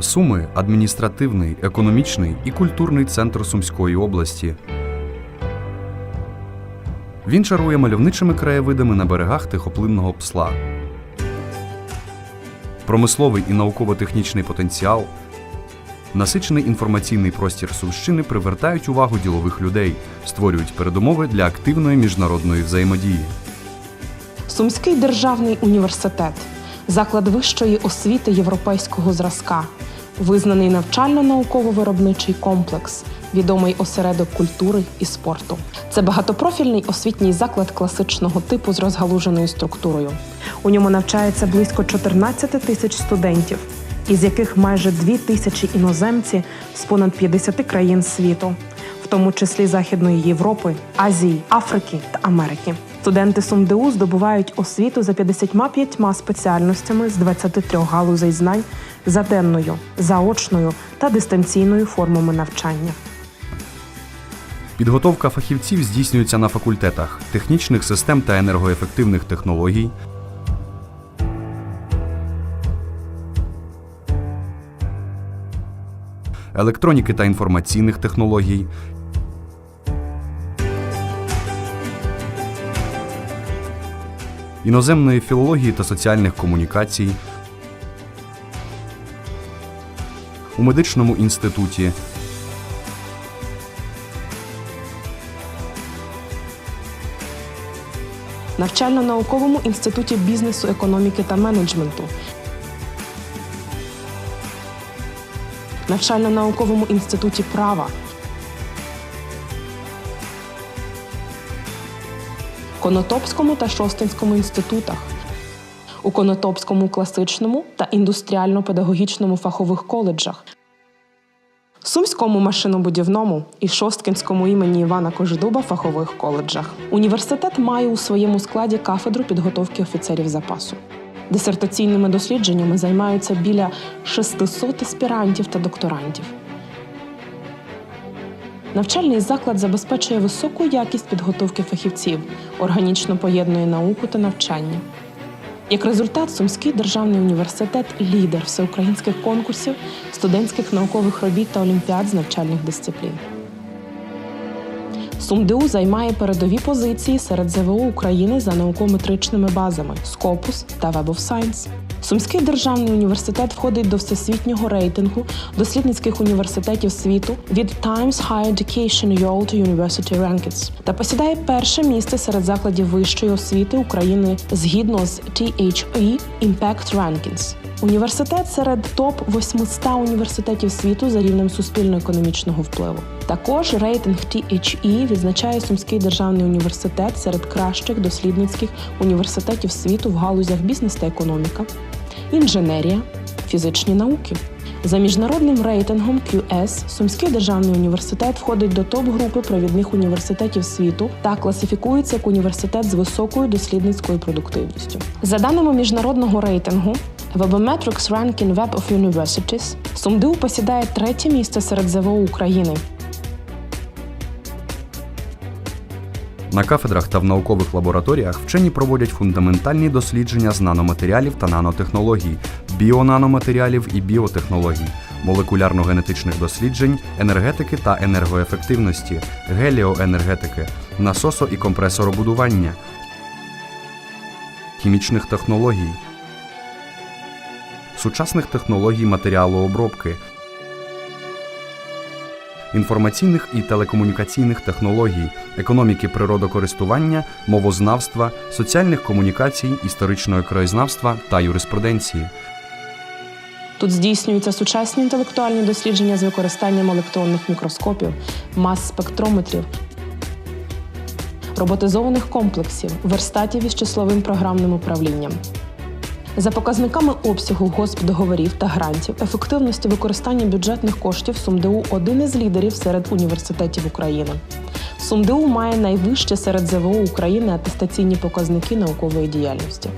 Суми адміністративний, економічний і культурний центр Сумської області. Він чарує мальовничими краєвидами на берегах тихоплинного псла. Промисловий і науково-технічний потенціал, насичений інформаційний простір Сумщини привертають увагу ділових людей, створюють передумови для активної міжнародної взаємодії. Сумський державний університет, заклад вищої освіти європейського зразка, визнаний навчально-науково-виробничий комплекс, відомий осередок культури і спорту. Це багатопрофільний освітній заклад класичного типу з розгалуженою структурою. У ньому навчається близько 14 тисяч студентів, із яких майже 2 тисячі іноземці з понад 50 країн світу, в тому числі Західної Європи, Азії, Африки та Америки. Студенти СумДУ здобувають освіту за 55 спеціальностями з 23 галузей знань за денною, заочною та дистанційною формами навчання. Підготовка фахівців здійснюється на факультетах технічних систем та енергоефективних технологій, електроніки та інформаційних технологій, іноземної філології та соціальних комунікацій, у медичному інституті, навчально-науковому інституті бізнесу, економіки та менеджменту, навчально-науковому інституті права, Конотопському та Шостинському інститутах, у Конотопському класичному та індустріально-педагогічному фахових коледжах, Сумському машинобудівному і Шосткинському імені Івана Кожедуба фахових коледжах. Університет має у своєму складі кафедру підготовки офіцерів запасу. Дисертаційними дослідженнями займаються біля 600 аспірантів та докторантів. Навчальний заклад забезпечує високу якість підготовки фахівців, органічно поєднує науку та навчання. Як результат, Сумський державний університет лідер всеукраїнських конкурсів, студентських наукових робіт та олімпіад з навчальних дисциплін. СумДУ займає передові позиції серед ЗВО України за наукометричними базами Scopus та Web of Science. Сумський державний університет входить до всесвітнього рейтингу дослідницьких університетів світу від Times Higher Education World University Rankings та посідає перше місце серед закладів вищої освіти України згідно з THE Impact Rankings. Університет серед топ 800 університетів світу за рівнем суспільно-економічного впливу. Також рейтинг THE відзначає Сумський державний університет серед кращих дослідницьких університетів світу в галузях бізнес та економіка, інженерія, фізичні науки. За міжнародним рейтингом QS Сумський державний університет входить до топ-групи провідних університетів світу та класифікується як університет з високою дослідницькою продуктивністю. За даними міжнародного рейтингу Webometrics Ranking Web of Universities, СумДУ посідає третє місце серед ЗВО України. На кафедрах та в наукових лабораторіях вчені проводять фундаментальні дослідження з наноматеріалів та нанотехнологій, біонаноматеріалів і біотехнологій, молекулярно-генетичних досліджень, енергетики та енергоефективності, геліоенергетики, насосо- і компресоробудування, хімічних технологій, сучасних технологій матеріалообробки, інформаційних і телекомунікаційних технологій, економіки природокористування, мовознавства, соціальних комунікацій, історичного краєзнавства та юриспруденції. Тут здійснюються сучасні інтелектуальні дослідження з використанням електронних мікроскопів, мас-спектрометрів, роботизованих комплексів, верстатів із числовим програмним управлінням. За показниками обсягу госпдоговорів та грантів, ефективності використання бюджетних коштів СумДУ один із лідерів серед університетів України. СумДУ має найвище серед ЗВО України атестаційні показники наукової діяльності.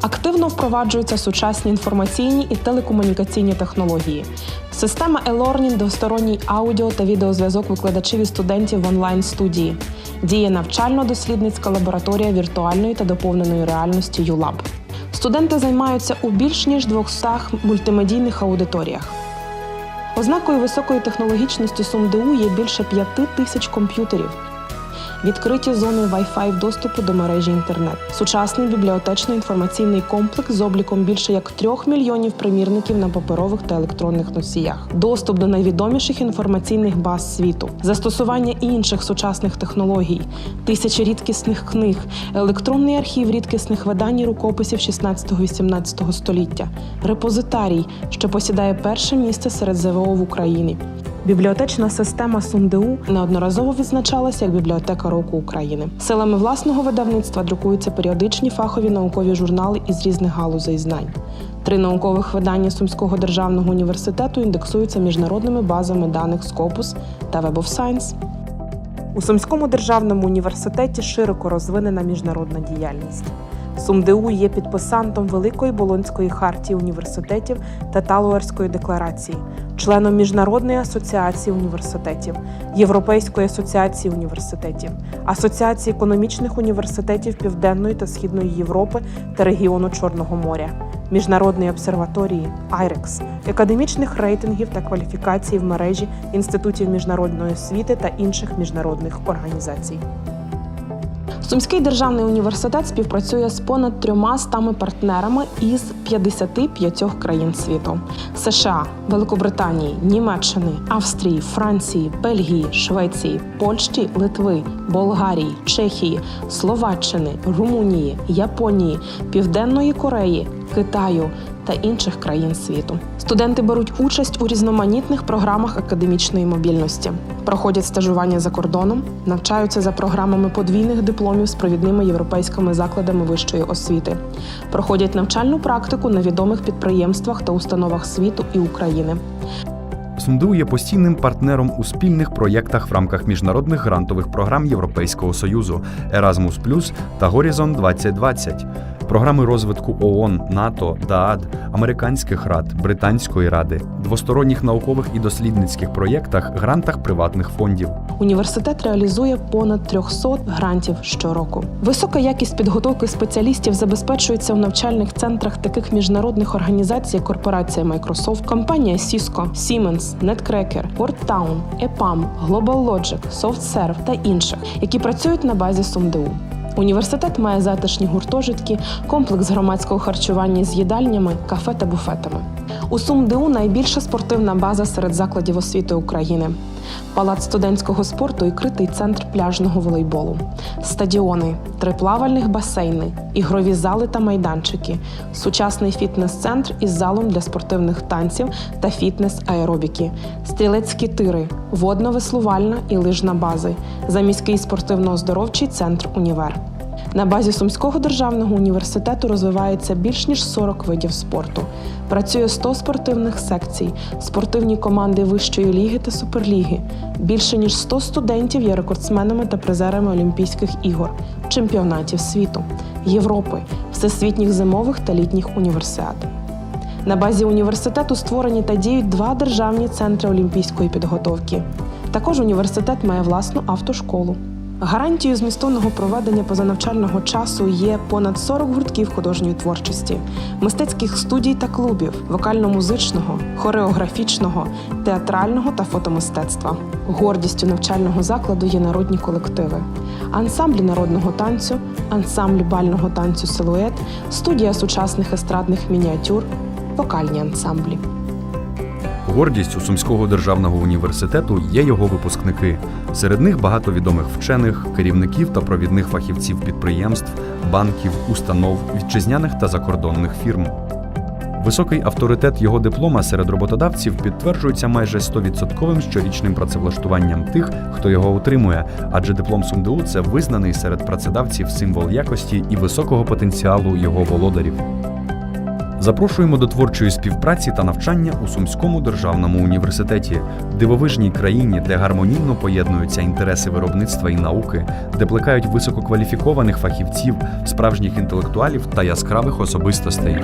Активно впроваджуються сучасні інформаційні і телекомунікаційні технології. Система e-learning, двосторонній аудіо та відеозв'язок викладачів і студентів в онлайн-студії. Діє навчально-дослідницька лабораторія віртуальної та доповненої реальності ЮЛАБ. Студенти займаються у більш ніж 200 мультимедійних аудиторіях. Ознакою високої технологічності СумДУ є більше п'яти тисяч комп'ютерів. Відкриті зони Wi-Fi доступу до мережі інтернет, сучасний бібліотечно-інформаційний комплекс з обліком більше як трьох мільйонів примірників на паперових та електронних носіях, доступ до найвідоміших інформаційних баз світу, застосування інших сучасних технологій, тисячі рідкісних книг, електронний архів рідкісних видань і рукописів 16-18 століття, репозитарій, що посідає перше місце серед ЗВО в Україні. Бібліотечна система СумДУ неодноразово відзначалася як бібліотека року України. Силами власного видавництва друкуються періодичні фахові наукові журнали із різних галузей знань. Три наукових видання Сумського державного університету індексуються міжнародними базами даних Scopus та Web of Science. У Сумському державному університеті широко розвинена міжнародна діяльність. СумДУ є підписантом Великої Болонської хартії університетів та Талуарської декларації, членом Міжнародної асоціації університетів, Європейської асоціації університетів, Асоціації економічних університетів Південної та Східної Європи та регіону Чорного моря, Міжнародної обсерваторії IREX, академічних рейтингів та кваліфікацій в мережі інститутів міжнародної освіти та інших міжнародних організацій. Сумський державний університет співпрацює з понад трьома стами партнерами із 55 країн світу: США, Великобританії, Німеччини, Австрії, Франції, Бельгії, Швеції, Польщі, Литви, Болгарії, Чехії, Словаччини, Румунії, Японії, Південної Кореї, Китаю та інших країн світу. Студенти беруть участь у різноманітних програмах академічної мобільності, проходять стажування за кордоном, навчаються за програмами подвійних дипломів з провідними європейськими закладами вищої освіти, проходять навчальну практику на відомих підприємствах та установах світу і України. СумДУ є постійним партнером у спільних проєктах в рамках міжнародних грантових програм Європейського Союзу Erasmus та Горізон 2020, програми розвитку ООН, НАТО, ДААД, американських рад, британської ради, двосторонніх наукових і дослідницьких проєктах, грантах приватних фондів. Університет реалізує понад 300 грантів щороку. Висока якість підготовки спеціалістів забезпечується у навчальних центрах таких міжнародних організацій, як корпорація Microsoft, компанія Cisco, Siemens, Netcracker, WordTown, EPAM, Global Logic, SoftServe та інших, які працюють на базі СумДУ. Університет має затишні гуртожитки, комплекс громадського харчування з їдальнями, кафе та буфетами. У СумДУ найбільша спортивна база серед закладів освіти України. Палац студентського спорту і критий центр пляжного волейболу, стадіони, три плавальних басейни, ігрові зали та майданчики, сучасний фітнес-центр із залом для спортивних танців та фітнес-аеробіки, стрілецькі тири, водно-веслувальна і лижна бази, заміський спортивно-оздоровчий центр Універ. На базі Сумського державного університету розвивається більш ніж 40 видів спорту. Працює 100 спортивних секцій, спортивні команди вищої ліги та суперліги. Більше ніж 100 студентів є рекордсменами та призерами Олімпійських ігор, чемпіонатів світу, Європи, всесвітніх зимових та літніх універсіад. На базі університету створені та діють два державні центри олімпійської підготовки. Також університет має власну автошколу. Гарантією змістовного проведення позанавчального часу є понад 40 гуртків художньої творчості, мистецьких студій та клубів, вокально-музичного, хореографічного, театрального та фотомистецтва. Гордістю навчального закладу є народні колективи, ансамблі народного танцю, ансамбль бального танцю Силует, студія сучасних естрадних мініатюр, вокальні ансамблі. Гордістю Сумського державного університету є його випускники. Серед них багато відомих вчених, керівників та провідних фахівців підприємств, банків, установ, вітчизняних та закордонних фірм. Високий авторитет його диплома серед роботодавців підтверджується майже 100% щорічним працевлаштуванням тих, хто його утримує, адже диплом СумДУ це визнаний серед працедавців символ якості і високого потенціалу його володарів. Запрошуємо до творчої співпраці та навчання у Сумському державному університеті, дивовижній країні, де гармонійно поєднуються інтереси виробництва і науки, де плекають висококваліфікованих фахівців, справжніх інтелектуалів та яскравих особистостей.